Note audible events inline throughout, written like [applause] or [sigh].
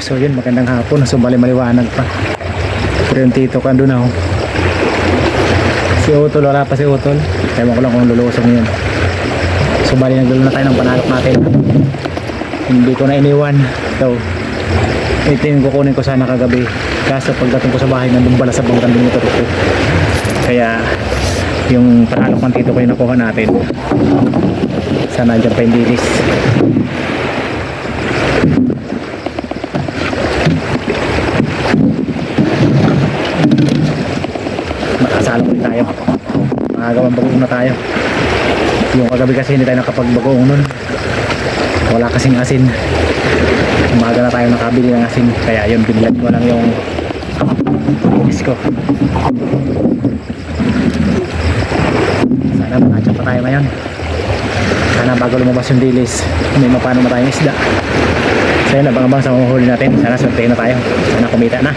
So yun, magandang hapon. So bali maliwanag pa. Pero yung tito ko andun na oh. Si Utol, wala pa si Utol. Ewan ko lang kung lulusong yun. So bali nagdalo na tayo ng panalok natin. Hindi ko na iniwan. So, ito yung kukunin ko sana kagabi. Kaso pagdating ko sa bahay, nandun pala sa bangkan yung motor. Kaya, yung panalok ng tito ko yung nakuha natin. Sana andyan pa yung bilis. Makagawang bagoong na tayo. Yung kagabi kasi hindi tayo nakapagbagoong nun. Wala kasing asin. Umaga na tayo nakabili ng asin. Kaya yun, binilad ko lang yung inis ko. Sana makatsa pa tayo ngayon. Sana bago lumabas yung dilis, may mapano na tayong isda. So yun, abang-abang sa huli natin. Sana suntayin na tayo. Sana kumita na.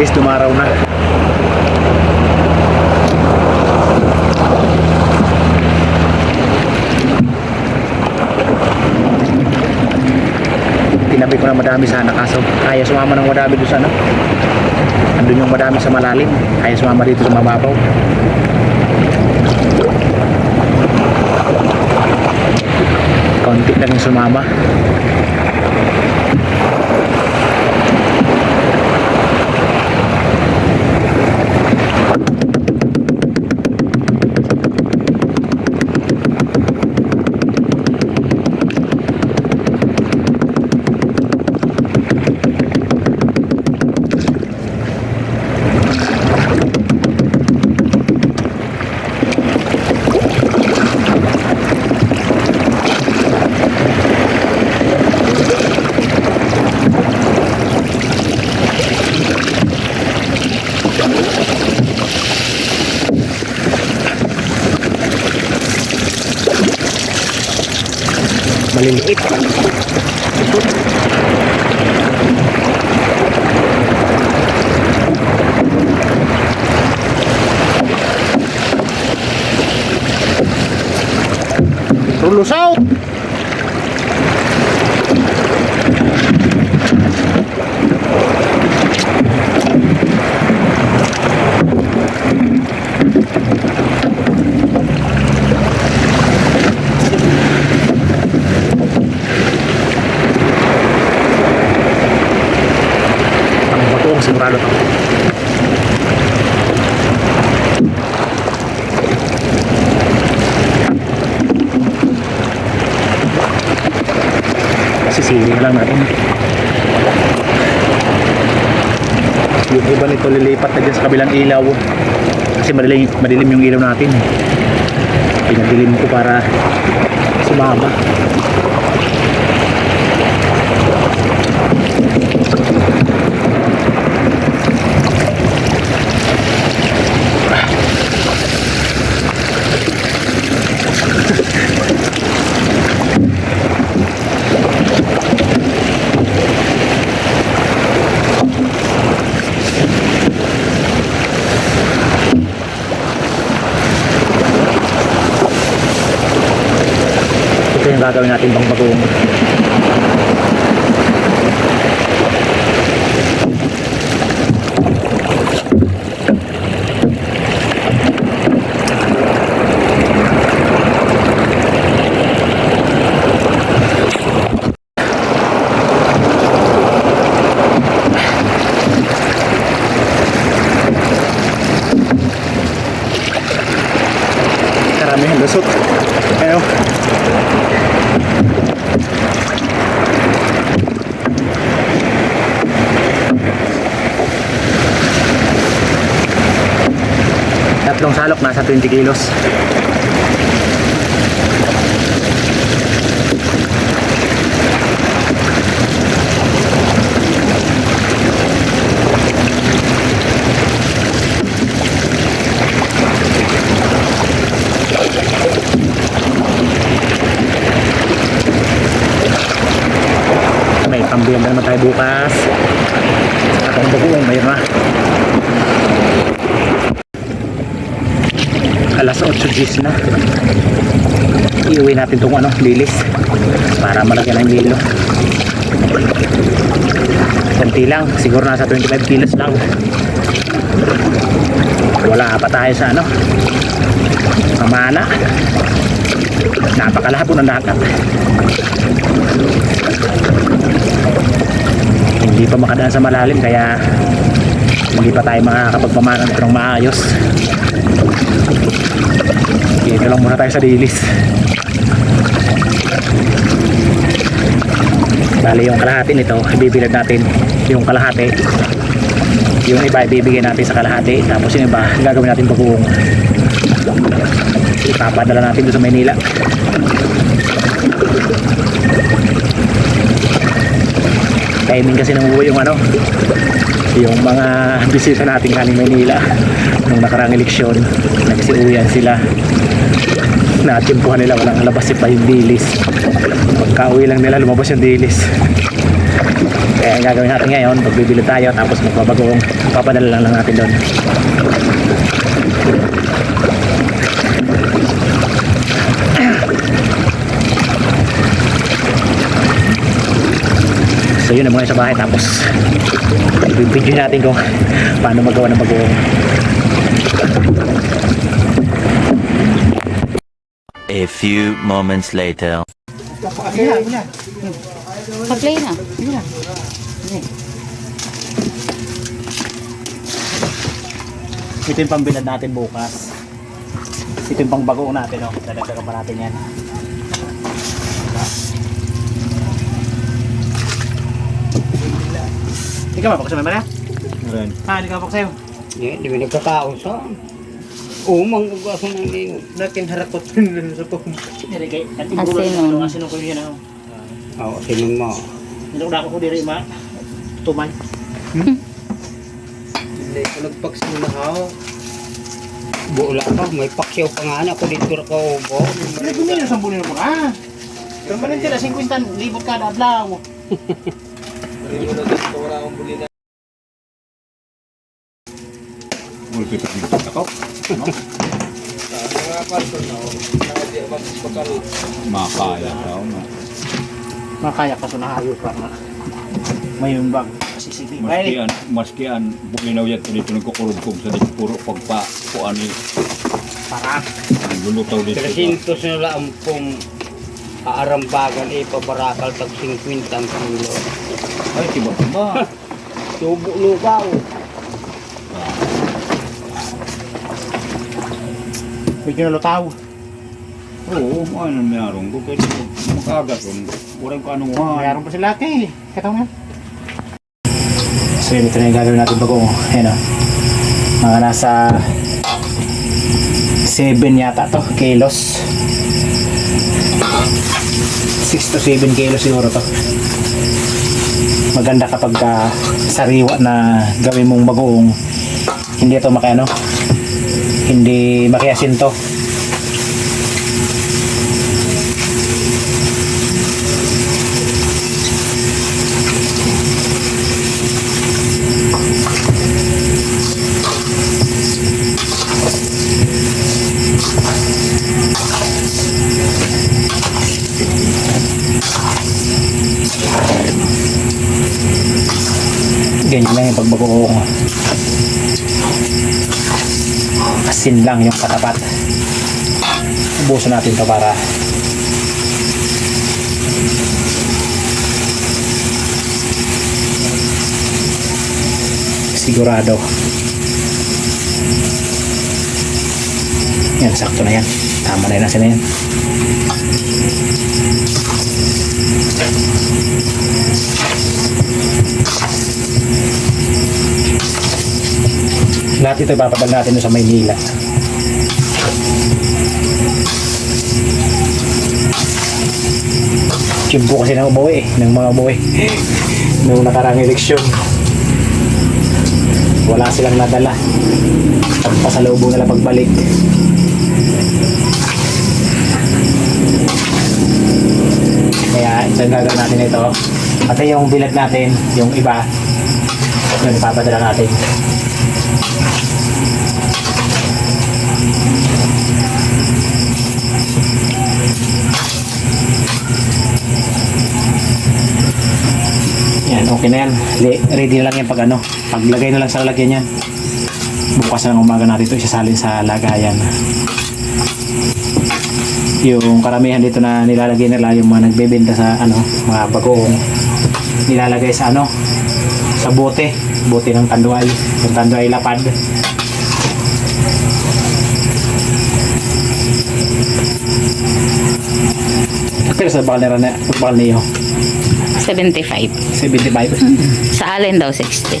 Dilis, dumaraw na. Tinabi ko na madami sana kaso kaya sumama ng madami doon sa ano. Andun yung madami sa malalim. Kaya sumama dito sa mababaw. Kaunti lang yung sumama. Maliliit. Rulos out! Sigurado to. Sisili na lang natin. Yung iba nito lilipat na dyan sa kabilang ilaw. Kasi madilim, madilim yung ilaw natin. Pinadilim ko para sumama. tatlong salok nasa 20 kilos. May pambenta naman tayo bukas. Alas 8.10 na. Iuwi natin itong ano, lilis. Para malagyan ng yelo. Konti lang. Siguro nasa 25 kilos lang. Wala pa tayo sa ano. Mamana. Napakalahapon ng dagat. Hindi pa makadaan sa malalim kaya hindi pa tayo makakapagpamana ng maayos. Dito lang muna tayo sa dilis. Bali yung kalahati nito, ibibilad natin yung kalahati. Yung iba ibibigay natin sa kalahati. Tapos yung iba, gagawin natin babuong. Ipapadala natin doon sa Maynila. Timing kasi nang uwi yung ano, yung mga bisita natin kaning Maynila nung nakarang eleksyon. Nagsiuwian sila. Natimpuhan nila walang labas si pa dilis. Pagka-uwi lang nila lumabas yung dilis. Kaya ang gagawin natin ngayon, pagbibili tayo tapos magbabagoong papadala lang, lang natin doon. [clears throat] So yun ang muna sa bahay tapos i-video natin kung paano magawa ng bagoong. A few moments later. Pa-play na. Ito yung pambilad natin bukas. Ito yung pang bagoong natin, oh. Dadagdagan pa natin yan. Hindi ka mapakasama ba na? Ren. Ha, hindi ka mapakasa'yo. Hindi, di ba nagkataon sa? Oo, manggugaso ng lino. Natin harapot rin sa pum. Hindi kay at Asin, iburo oh. asin ko yun ako. Oo, sinong mo. Hindi ko ko diri ma. Tumay. Hindi ko nagpaksin na how. Buula pa, may paksyaw pa nga na. Kulitur ka ubo. Hindi ko minyo sa bulin mo ka. Pero man tira 50 libot kada adlaw. Rin mo na gusto wala akong buli na. Person na, nakadi ang magpakal. Makaya daw na. Makaya ka sa nahayo pa nga. Mayroon bag. Sisigi. Maski an, maski an, bukinaw yan dito nagkukurugkog sa dito puro pagpa, kuan ni, Parak. ang lulutaw dito. 300 na lang pong aarambagan eh, pabarakal tag 50 ang kilo. Ay, tiba ba? [laughs] Tubo lugaw. Bigyan na lutaw. Oo, ano mayroon ko, makagat ko, walang ka anong wahan. Mayroon pa sila kay. Kataw nga. So yun, ito na yung gagawin natin bago. Ayan o. Mga nasa 7 yata to, kilos. 6 to 7 kilos siguro to. Maganda kapag ah, sariwa na gawin mong bagoong hindi ito makiano hindi makiasin to ganyan lang yung pagbagoong. Asin lang yung katapat. Ubusin natin to para sigurado. Yan sakto na yan. Tama na yun asin na yan lahat ito ipapadal natin sa Maynila. Tiyempo kasi ng umuwi, ng mga umuwi nung nakarang eleksyon. Wala silang nadala. Pasalubong nila pagbalik. Kaya ito gagawin natin ito. Pati yung bilag natin, yung iba, yun, ipapadala natin. Yan, okay na yan. Re- Ready na lang yan pag ano. Paglagay na lang sa lalagyan yan. Bukas na umaga natin ito isasalin sa lagayan. Yung karamihan dito na nilalagay nila yung mga nagbebenta sa ano, mga bagoong nilalagay sa ano, sa bote, bote ng tanduay, yung tanduay lapad. Pero sa bakal na bakal niyo, 75. 75. Sa alin daw 60.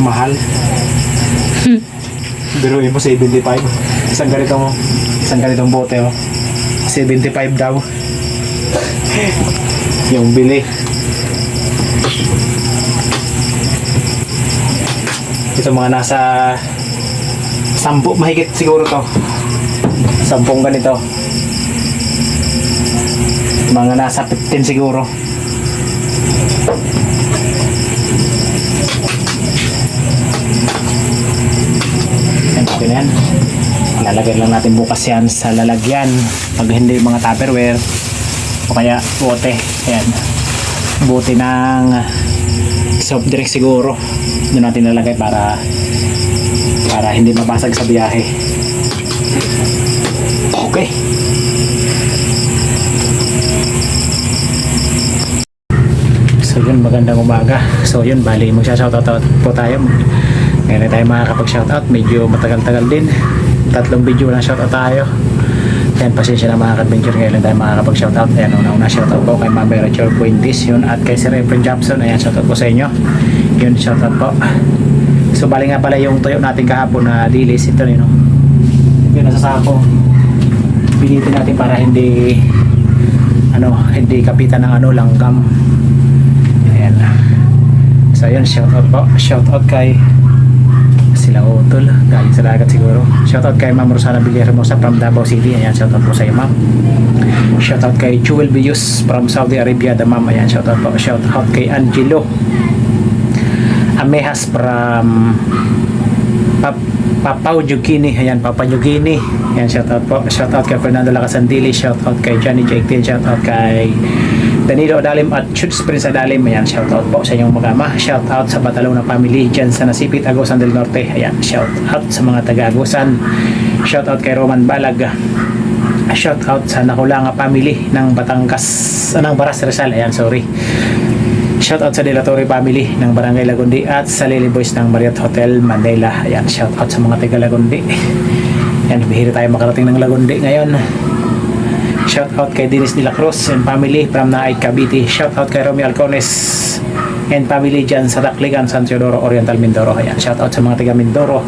mahal. Biruin mo 75. Isang ganito mo, isang ganitong bote oh. 75 daw. Yung bili. Ito mga nasa sampu mahigit siguro to. Sampung ganito. Mga nasa 15 siguro. Yan, okay na yan. Lalagay lang natin bukas yan sa lalagyan. Pag hindi mga tupperware o kaya bote. Yan. Bote ng soft drink siguro. Doon natin lalagay para para hindi mabasag sa biyahe. Okay. So yun, magandang umaga. So yun, bali magsha-shoutout po tayo. Ngayon tayo makakapag-shoutout. Medyo matagal-tagal din. Tatlong video lang shoutout tayo. Yan, pasensya na mga ka-adventure. Ngayon tayo makakapag-shoutout. Ayan, una-una shoutout po kay Ma'am Vera Chor Fuentes. Yun, at kay Sir Efren Jobson. Ayan, shoutout po sa inyo. Yun, shoutout po. So bali nga pala yung tuyo natin kahapon na dilis. Ito yun, no? Yun, nasa sako. Pilitin natin para hindi ano, hindi kapitan ng ano, langgam. Ayan. So yun, shout out po. Shout out kay sila Utol. Galing sa dagat siguro. Shout out kay Ma'am Rosana Villahermosa from Davao City. Ayan, shout out po sa iyo, Ma'am. Shout out kay Jewel Bius from Saudi Arabia, the Ma'am. Ayan, shout out po. Shout out kay Angelo Amehas from Pap Papau Jugini. Ayan, Papa Jugini. Ayan, shout out po. Shout out kay Fernando Lacasandili. Shout out kay Johnny Jake Shout out kay Danilo Adalim at Shoots Prince Adalim. Ayan, shout out po sa inyong magama. Shout out sa Batalong na family dyan sa Nasipit, Agusan del Norte. Ayan, shout out sa mga taga-Agusan. Shout out kay Roman Balag. Shout out sa Nakulanga family ng Batangas, ah, ng Baras Rizal. Ayan, sorry. Shout out sa De La Torre family ng Barangay Lagundi at sa Lily Boys ng Marriott Hotel Manila. Ayan, shout out sa mga taga Lagundi. Ayan, bihira tayo makarating ng Lagundi ngayon. Shout out kay Dennis De La Cruz and family from Naay Cavite. Shout out kay Romeo Alcones and family dyan sa Dakligan, San Teodoro, Oriental Mindoro. Ayan, shout out sa mga taga Mindoro.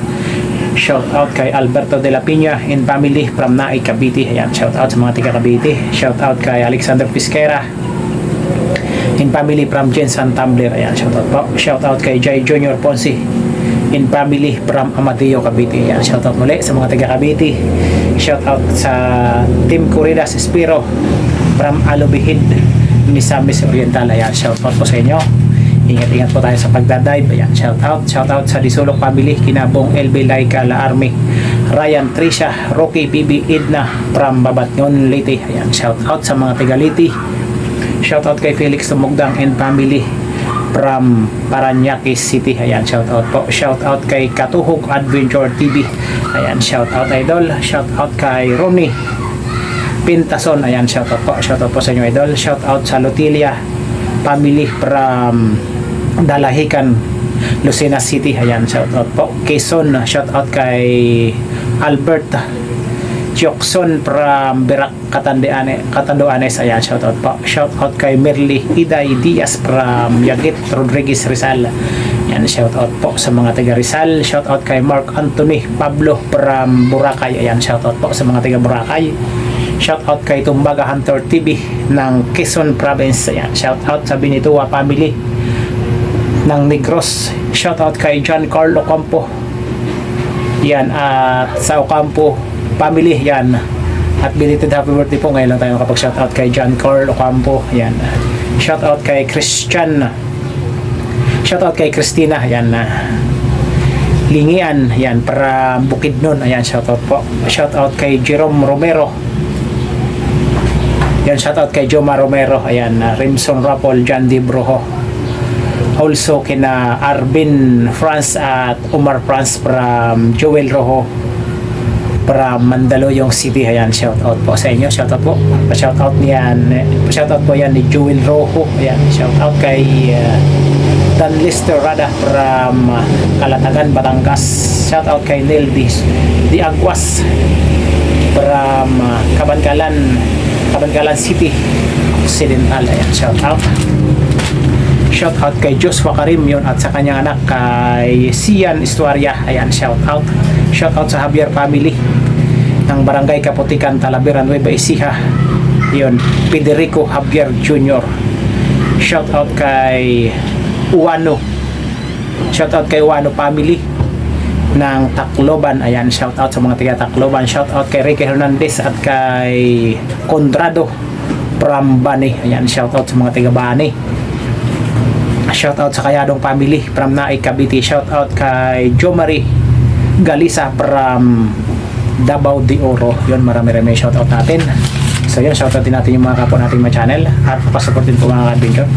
Shout out kay Alberto De La Piña and family from Naay Cavite. Ayan, shout out sa mga taga Cavite. Shout out kay Alexander Pisquera in family from Jensen Tumbler. Ayan, shout out po. Shout out kay Jai Junior Ponce in family from Amadeo Cavite. Ayan, shout out muli sa mga taga Cavite. Shout out sa Team Corridas Espiro from Alubihid, Misamis Oriental. Ayan, shout out po sa inyo. Ingat-ingat po tayo sa pagdadive. Ayan, shout out. Shout out sa Disulok family, Kinabong LB Laika La Army. Ryan Trisha, Rocky PB Idna from Babatngon, Leyte. Ayan, shout out sa mga taga Leyte. Shoutout kay Felix Tumugdang and family from Paranaque City. Ayan, shoutout po. Shoutout kay Katuhog Adventure TV. Ayan, shoutout idol. Shoutout kay Ronnie Pintason. Ayan, shoutout po. Shoutout po sa inyo idol. Shoutout sa Lotilia family from Dalahican Lucena City. Ayan, shoutout po. Quezon, shoutout kay Albert Jokson from Berak Katanduanes, Katanduanes. Ayan, shoutout po. Shoutout kay Merly Iday Diaz from Yagit Rodriguez Rizal. Ayan, shoutout po sa mga taga Rizal. Shoutout kay Mark Anthony Pablo from Boracay. Ayan, shoutout po sa mga taga Boracay. Shoutout kay Tumbaga Hunter TV ng Quezon Province. Ayan, shoutout sa Binitua family ng Negros. Shoutout kay John Carlo Campo. Yan, at sa Ocampo family, yan. At belated happy birthday po. Ngayon lang tayo makapag-shoutout kay John Carl Ocampo. Yan. Shout out kay Christian. Shout out kay Christina. Ayan na. Lingian. Ayan. Para Bukidnon. Ayan. Shout out po. Shout out kay Jerome Romero. Yan, shoutout kay Joma Romero. Ayan, uh, Rimson Rapol, John Di. Also kina Arvin France at Omar France from Joel Rojo from Mandaluyong City. Ayan, shoutout po sa inyo. Shoutout po. Pa-shoutout niyan. Pa-shoutout po yan ni Joel Rojo. Ayan, shoutout kay uh, Dan Lister Rada from Kalatagan, Batangas. Shoutout kay Neil Di, Di Aguas from uh, Kabangkalan Kabangkalan City Occidental ayan shout out shout out kay Joshua Karim yun at sa kanyang anak kay Sian Estuaria ayan shout out shout out sa Javier family ng Barangay Kaputikan Talaberan Nueva Ecija yun Federico Javier Jr. shout out kay Uwano shout out kay Uwano family ng Tacloban. Ayan, shout out sa mga taga Tacloban. Shout out kay Ricky Hernandez at kay Condrado from Bani. Ayan, shout out sa mga taga Bani. Shout out sa Kayadong family from Naik Cavite. Shout out kay Jo Marie Galisa from Davao de Oro. Yun, marami-rami shout out natin. So yun, shout out din natin yung mga kapwa nating mga channel at pasuport din po mga adventure.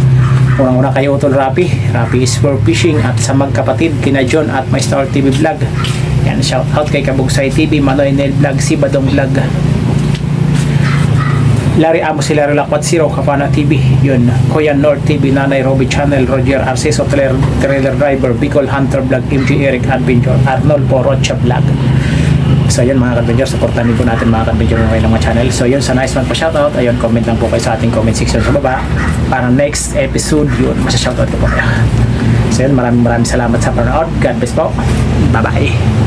Unang-una kay Utol Rapi, Rapi is for fishing at sa magkapatid kina John at My Star TV Vlog. Yan, shout out kay Kabugsay TV, Manoy Nel Vlog, si Badong Vlog. Larry Amos si Larry Lakwat Zero, Kapana TV, yun. Kuya North TV, Nanay Roby Channel, Roger Arceso, trailer, trailer driver, Bicol Hunter Vlog, MG Eric Adventure, Arnold Porocha Vlog. So yun mga kadventure, supportan din po natin mga kadventure ng kanilang mga channel. So yun, sa nice man pa shoutout, ayun, comment lang po kayo sa ating comment section sa baba. Para next episode, yun, masya-shoutout ko po kayo. So yun, maraming maraming salamat sa panonood. God bless po. Bye-bye.